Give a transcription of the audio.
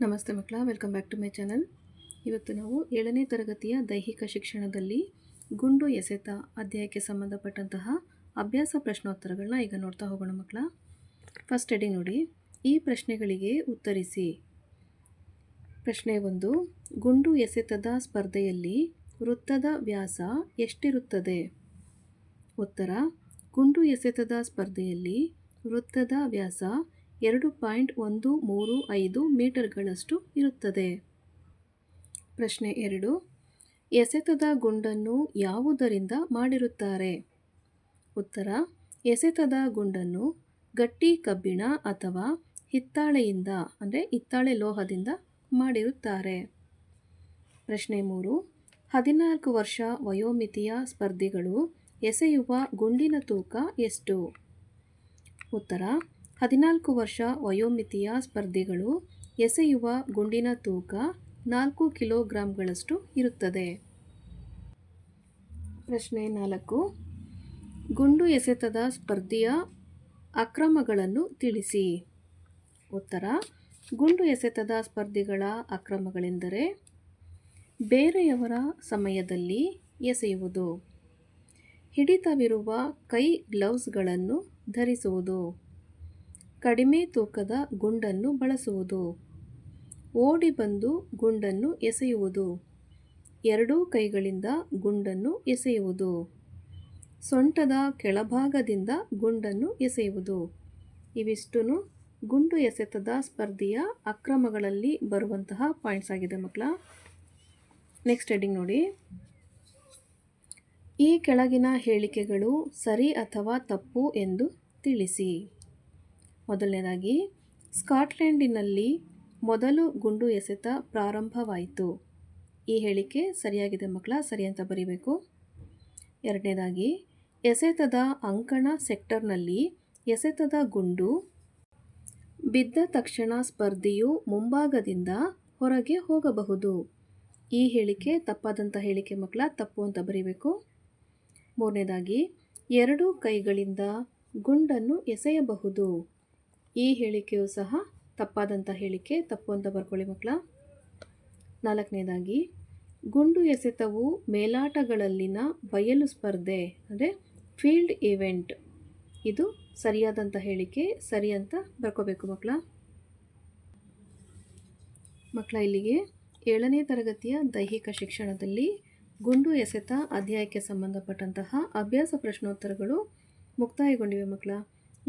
ನಮಸ್ತೆ ಮಕ್ಕಳ welcome back to my channel ಇವತ್ತು ನಾವು ಏಳನೇ ತರಗತಿಯ ದೈಹಿಕ ಶಿಕ್ಷಣದಲ್ಲಿ ಗುಂಡು ಎಸೆತ ಅಧ್ಯಾಯಕ್ಕೆ ಸಂಬಂಧಪಟ್ಟಂತಹ ಅಭ್ಯಾಸ ಪ್ರಶ್ನೋತ್ತರಗಳನ್ನ ಈಗ ನೋಡ್ತಾ ಹೋಗೋಣ ಮಕ್ಕಳ. ಫಸ್ಟ್ ಎಡಿ ನೋಡಿ. ಈ ಪ್ರಶ್ನೆಗಳಿಗೆ ಉತ್ತರಿಸಿ. ಪ್ರಶ್ನೆ ಒಂದು, ಗುಂಡು ಎಸೆತದ ಸ್ಪರ್ಧೆಯಲ್ಲಿ ವೃತ್ತದ ವ್ಯಾಸ ಎಷ್ಟಿರುತ್ತದೆ? ಉತ್ತರ, ಗುಂಡು ಎಸೆತದ ಸ್ಪರ್ಧೆಯಲ್ಲಿ ವೃತ್ತದ ವ್ಯಾಸ ಎರಡು ಪಾಯಿಂಟ್ ಒಂದು ಮೂರು ಐದು ಮೀಟರ್ಗಳಷ್ಟು ಇರುತ್ತದೆ. ಪ್ರಶ್ನೆ ಎರಡು, ಎಸೆತದ ಗುಂಡನ್ನು ಯಾವುದರಿಂದ ಮಾಡಿರುತ್ತಾರೆ? ಉತ್ತರ, ಎಸೆತದ ಗುಂಡನ್ನು ಗಟ್ಟಿ ಕಬ್ಬಿಣ ಅಥವಾ ಹಿತ್ತಾಳೆಯಿಂದ, ಅಂದರೆ ಹಿತ್ತಾಳೆ ಲೋಹದಿಂದ ಮಾಡಿರುತ್ತಾರೆ. ಪ್ರಶ್ನೆ ಮೂರು, ಹದಿನಾಲ್ಕು ವರ್ಷ ವಯೋಮಿತಿಯ ಸ್ಪರ್ಧಿಗಳು ಎಸೆಯುವ ಗುಂಡಿನ ತೂಕ ಎಷ್ಟು? ಉತ್ತರ ಹದಿನಾಲ್ಕು ವರ್ಷ ವಯೋಮಿತಿಯ ಸ್ಪರ್ಧಿಗಳು ಎಸೆಯುವ ಗುಂಡಿನ ತೂಕ ನಾಲ್ಕು ಕಿಲೋಗ್ರಾಂಗಳಷ್ಟು ಇರುತ್ತದೆ. ಪ್ರಶ್ನೆ ನಾಲ್ಕು. ಗುಂಡು ಎಸೆತದ ಸ್ಪರ್ಧಿಯ ಅಕ್ರಮಗಳನ್ನು ತಿಳಿಸಿ. ಉತ್ತರ. ಗುಂಡು ಎಸೆತದ ಸ್ಪರ್ಧಿಗಳ ಅಕ್ರಮಗಳೆಂದರೆ ಬೇರೆಯವರ ಸಮಯದಲ್ಲಿ ಎಸೆಯುವುದು, ಹಿಡಿತವಿರುವ ಕೈ ಗ್ಲೌಸ್ಗಳನ್ನು ಧರಿಸುವುದು ಕಡಿಮೆ ತೂಕದ ಗುಂಡನ್ನು ಬಳಸುವುದು. ಓಡಿ ಬಂದು ಗುಂಡನ್ನು ಎಸೆಯುವುದು. ಎರಡೂ ಕೈಗಳಿಂದ ಗುಂಡನ್ನು ಎಸೆಯುವುದು. ಸೊಂಟದ ಕೆಳಭಾಗದಿಂದ ಗುಂಡನ್ನು ಎಸೆಯುವುದು. ಇವಿಷ್ಟು ಗುಂಡು ಎಸೆತದ ಸ್ಪರ್ಧೆಯ ಅಕ್ರಮಗಳಲ್ಲಿ ಬರುವಂತಹ ಪಾಯಿಂಟ್ಸ್ ಆಗಿದೆ ಮಕ್ಕಳ. ನೆಕ್ಸ್ಟ್ ಹೆಡಿಂಗ್ ನೋಡಿ. ಈ ಕೆಳಗಿನ ಹೇಳಿಕೆಗಳು ಸರಿ ಅಥವಾ ತಪ್ಪು ಎಂದು ತಿಳಿಸಿ. ಮೊದಲನೇದಾಗಿ, ಸ್ಕಾಟ್ಲೆಂಡಿನಲ್ಲಿ ಮೊದಲು ಗುಂಡು ಎಸೆತ ಪ್ರಾರಂಭವಾಯಿತು. ಈ ಹೇಳಿಕೆ ಸರಿಯಾಗಿದೆ ಮಕ್ಕಳ, ಸರಿ ಅಂತ ಬರೀಬೇಕು. ಎರಡನೇದಾಗಿ, ಎಸೆತದ ಅಂಕಣ ಸೆಕ್ಟರ್ನಲ್ಲಿ ಎಸೆತದ ಗುಂಡು ಬಿದ್ದ ತಕ್ಷಣ ಸ್ಪರ್ಧಿಯು ಮುಂಭಾಗದಿಂದ ಹೊರಗೆ ಹೋಗಬಹುದು. ಈ ಹೇಳಿಕೆ ತಪ್ಪಾದಂಥ ಹೇಳಿಕೆ ಮಕ್ಕಳ, ತಪ್ಪು ಅಂತ ಬರೀಬೇಕು. ಮೂರನೇದಾಗಿ, ಎರಡು ಕೈಗಳಿಂದ ಗುಂಡನ್ನು ಎಸೆಯಬಹುದು. ಈ ಹೇಳಿಕೆಯು ಸಹ ತಪ್ಪಾದಂಥ ಹೇಳಿಕೆ. ತಪ್ಪು ಅಂತ ಬರ್ಕೊಳ್ಳಿ ಮಕ್ಕಳ. ನಾಲ್ಕನೇದಾಗಿ, ಗುಂಡು ಎಸೆತವು ಮೇಲಾಟಗಳಲ್ಲಿನ ಬಯಲು ಸ್ಪರ್ಧೆ, ಅಂದರೆ ಫೀಲ್ಡ್ ಇವೆಂಟ್. ಇದು ಸರಿಯಾದಂಥ ಹೇಳಿಕೆ, ಸರಿ ಅಂತ ಬರ್ಕೋಬೇಕು ಮಕ್ಕಳ. ಮಕ್ಕಳ, ಇಲ್ಲಿಗೆ ಏಳನೇ ತರಗತಿಯ ದೈಹಿಕ ಶಿಕ್ಷಣದಲ್ಲಿ ಗುಂಡು ಎಸೆತ ಅಧ್ಯಾಯಕ್ಕೆ ಸಂಬಂಧಪಟ್ಟಂತಹ ಅಭ್ಯಾಸ ಪ್ರಶ್ನೋತ್ತರಗಳು ಮುಕ್ತಾಯಗೊಂಡಿವೆ ಮಕ್ಕಳ.